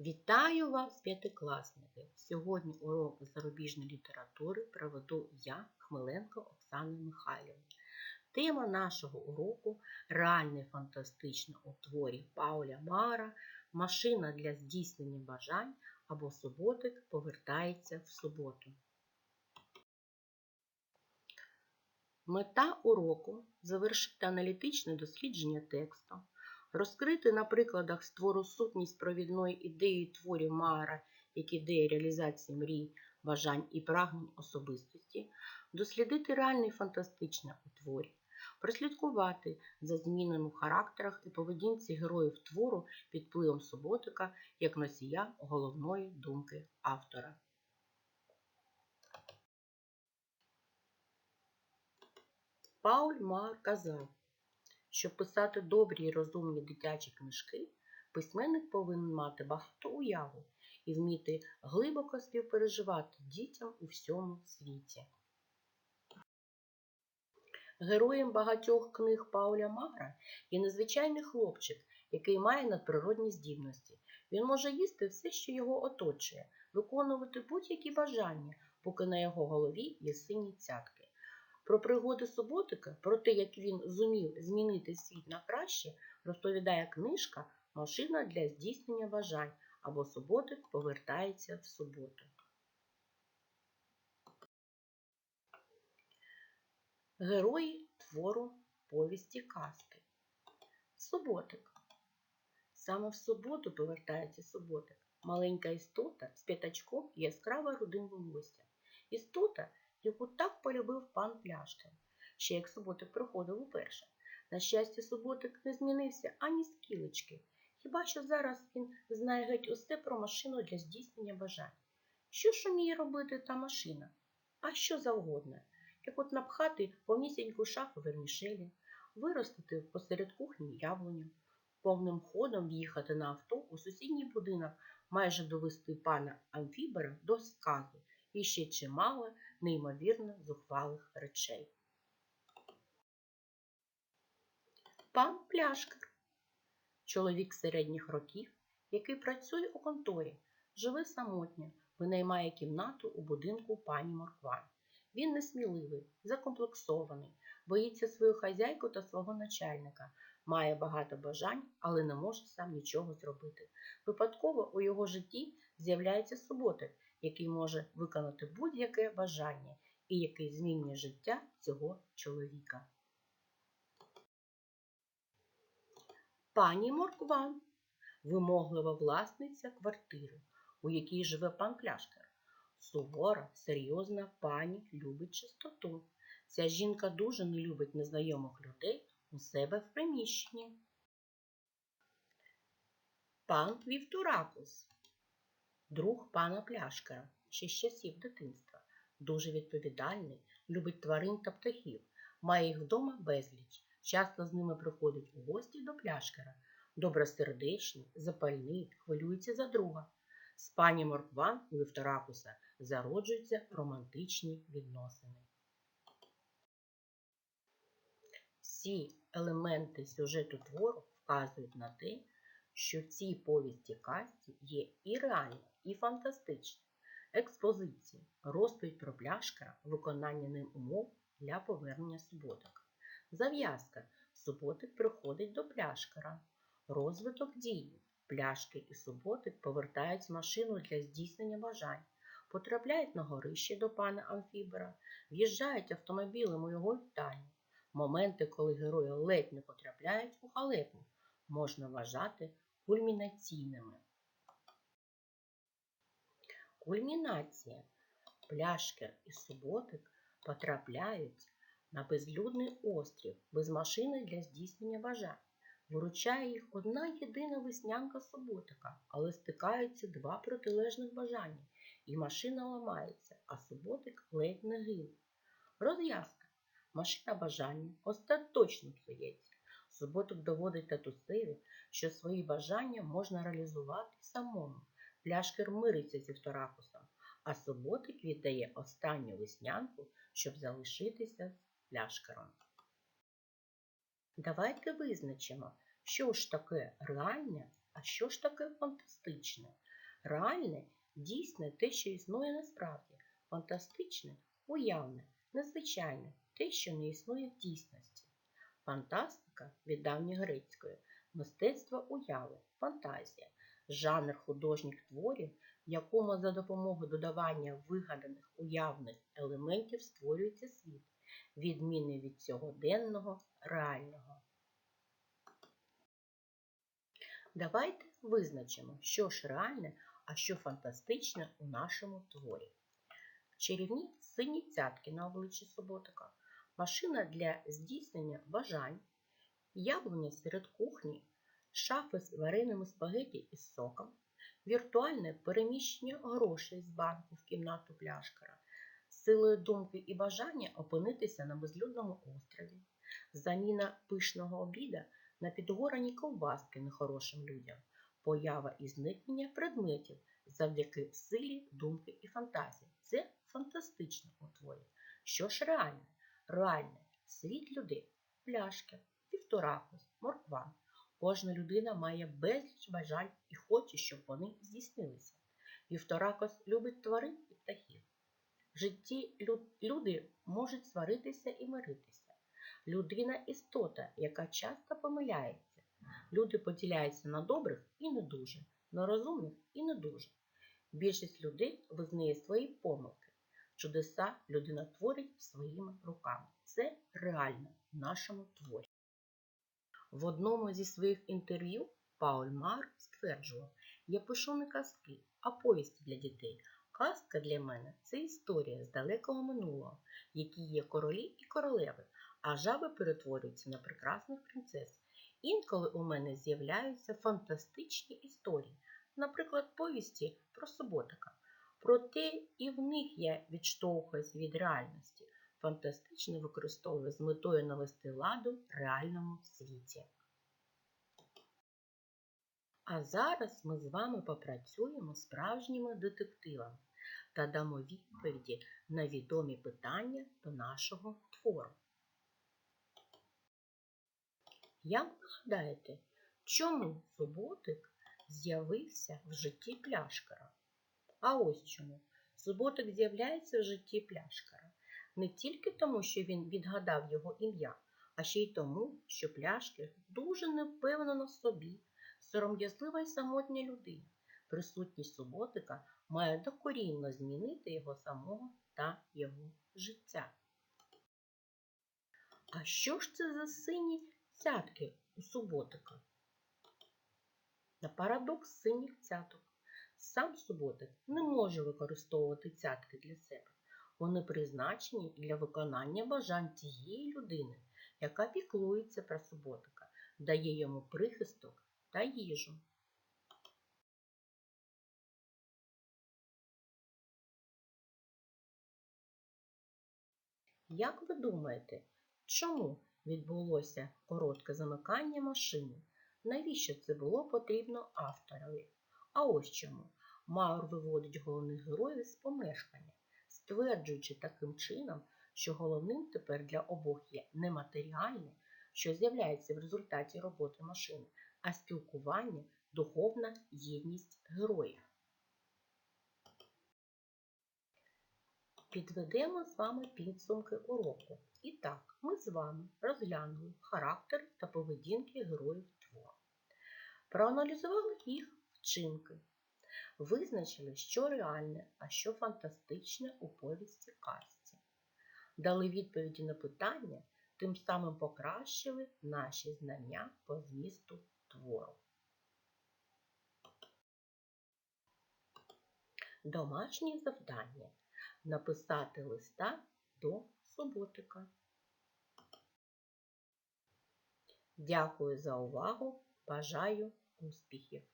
Вітаю вас, п'ятикласники! Сьогодні урок зарубіжної літератури проведу я, Хмеленко Оксана Михайлівна. Тема нашого уроку реальне фантастичне у творі Пауля Мара Машина для здійснення бажань або суботик повертається в суботу. Мета уроку завершити аналітичне дослідження тексту, розкрити на прикладах з твору сутність провідної ідеї творів Маара як ідеї реалізації мрій, бажань і прагнень особистості, дослідити реальне і фантастичне у творі, прослідкувати за змінами в характерах і поведінці героїв твору під впливом суботика як носія головної думки автора. Пауль Мар казав, щоб писати добрі і розумні дитячі книжки, письменник повинен мати багато уяву і вміти глибоко співпереживати дітям у всьому світі. Героєм багатьох книг Пауля Мара є незвичайний хлопчик, який має надприродні здібності. Він може їсти все, що його оточує, виконувати будь-які бажання, поки на його голові є сині цятки. Про пригоди суботика, про те, як він зумів змінити світ на краще, розповідає книжка Машина для здійснення бажань або суботик повертається в суботу. Герої твору повісті казки. Суботик. Саме в суботу повертається суботик. Маленька істота з п'ятачком яскрава рудим волосся. Істота, яку так полюбив пан Пляшкин, ще як суботик приходив уперше. На щастя, суботик не змінився ані скілечки. Хіба що зараз він знає геть усе про машину для здійснення бажань. Що ж уміє робити та машина? А що завгодно, як от напхати повнісіньку шафу вермішелі, виростити посеред кухні яблуню, повним ходом в'їхати на авто у сусідній будинок, майже довести пана Амфібера до сказу і ще чимало неймовірно зухвалих речей. Пан Пляшкар, чоловік середніх років, який працює у конторі, живе самотньо, винаймає кімнату у будинку пані Моркван. Він несміливий, закомплексований, боїться свою хазяйку та свого начальника, має багато бажань, але не може сам нічого зробити. Випадково у його житті з'являється суботик, який може виконати будь-яке бажання і який змінює життя цього чоловіка. Пані Моркван, вимоглива власниця квартири, у якій живе пан Кляшкер. Сувора, серйозна пані любить чистоту. Ця жінка дуже не любить незнайомих людей у себе в приміщенні. Пан Вівтуракус, друг пана Пляшкера, ще з часів дитинства, дуже відповідальний, любить тварин та птахів, має їх вдома безліч, часто з ними приходить у гості до пляшкера, добросердечний, запальний, хвилюється за друга. З пані Моркван у Вівторакуса зароджуються романтичні відносини. Всі елементи сюжету твору вказують на те, що в цій повісті казці є і реальне, і фантастичне. Експозиція, розповідь про пляшкара, виконання ним умов для повернення суботика. Зав'язка. Суботик приходить до пляшкара. Розвиток дії. Пляшки і суботик повертають машину для здійснення бажань, потрапляють на горище до пана Амфібера, в'їжджають автомобілем у його вітальню. Моменти, коли герої ледь не потрапляють у халепу, можна вважати кульмінаційними. Кульмінація. Пляшкер і суботик потрапляють на безлюдний острів без машини для здійснення бажань. Виручає їх одна єдина веснянка суботика, але стикаються два протилежних бажання, і машина ламається, а суботик ледь не гине. Розв'язка. Машина бажання остаточно псується. Суботик доводить татусеві, що свої бажання можна реалізувати самому. Пляшкер мириться зі вторакусом, а суботик віддає останню веснянку, щоб залишитися з пляшкером. Давайте визначимо, що ж таке реальне, А що ж таке фантастичне? Реальне, дійсне те, що існує насправді. Фантастичне уявне, незвичайне, те, що не існує в дійсності. Фантастика від давньогрецької мистецтво уяви, фантазія, жанр художніх творів, в якому за допомогою додавання вигаданих уявних елементів створюється світ, відмінний від сьогоденного реального. Давайте визначимо, що ж реальне, а що фантастичне у нашому творі. Чарівні сині цятки на обличчі Суботика, машина для здійснення бажань, яблуня серед кухні, шафи з вареними спагеті із соком, віртуальне переміщення грошей з банку в кімнату пляшкара, силою думки і бажання опинитися на безлюдному острові, заміна пишного обіда на підгорані ковбаски нехорошим людям, поява і зникнення предметів завдяки силі думки і фантазії. Це фантастично у творі. Що ж реальне? Реальне світ людей, пляшки, півторакус, морква. Кожна людина має безліч бажань і хоче, щоб вони здійснилися. Півторакос любить тварин і птахів. В житті люди можуть сваритися і миритися. Людина істота, яка часто помиляється. Люди поділяються на добрих і не дуже, на розумних і не дуже. Більшість людей визнає свої помилки. Чудеса людина творить своїми руками. Це реально в нашому творі. В одному зі своїх інтерв'ю Пауль Мар стверджував: Я пишу не казки, а повісті для дітей. Казка для мене це історія з далекого минулого, які є королі і королеви, а жаби перетворюються на прекрасних принцес. Інколи у мене з'являються фантастичні історії, наприклад, повісті про суботика. Проте і в них я відштовхуюсь від реальності. Фантастично використовую з метою навести ладу в реальному світі. А зараз ми з вами попрацюємо справжніми детективами та дамо відповіді на відомі питання до нашого твору. Як ви гадаєте, чому суботик з'явився в житті пляшкара? А ось чому. Суботик з'являється в житті пляшкара не тільки тому, що він відгадав його ім'я, а ще й тому, що пляшкар дуже невпевнена в собі, сором'язлива й самотня людина. Присутність суботика має докорінно змінити його самого та його життя. А що ж це за сині цятки у суботика? На парадокс синіх цяток. Сам суботик не може використовувати цятки для себе. Вони призначені для виконання бажань тієї людини, яка піклується про суботика, дає йому прихисток та їжу. Як ви думаєте, чому відбулося коротке замикання машини? Навіщо це було потрібно авторові? А ось чому. Маур виводить головних героїв з помешкання, стверджуючи таким чином, що головним тепер для обох є не матеріальне, що з'являється в результаті роботи машини, а спілкування, духовна єдність героїв. Підведемо з вами підсумки уроку. І так, ми з вами розглянули характер та поведінки героїв твору. Проаналізували їх вчинки. Визначили, що реальне, а що фантастичне у повісті казці. Дали відповіді на питання, тим самим покращили наші знання по змісту твору. Домашнє завдання написати листа до суботика. Дякую за увагу. Бажаю успіхів!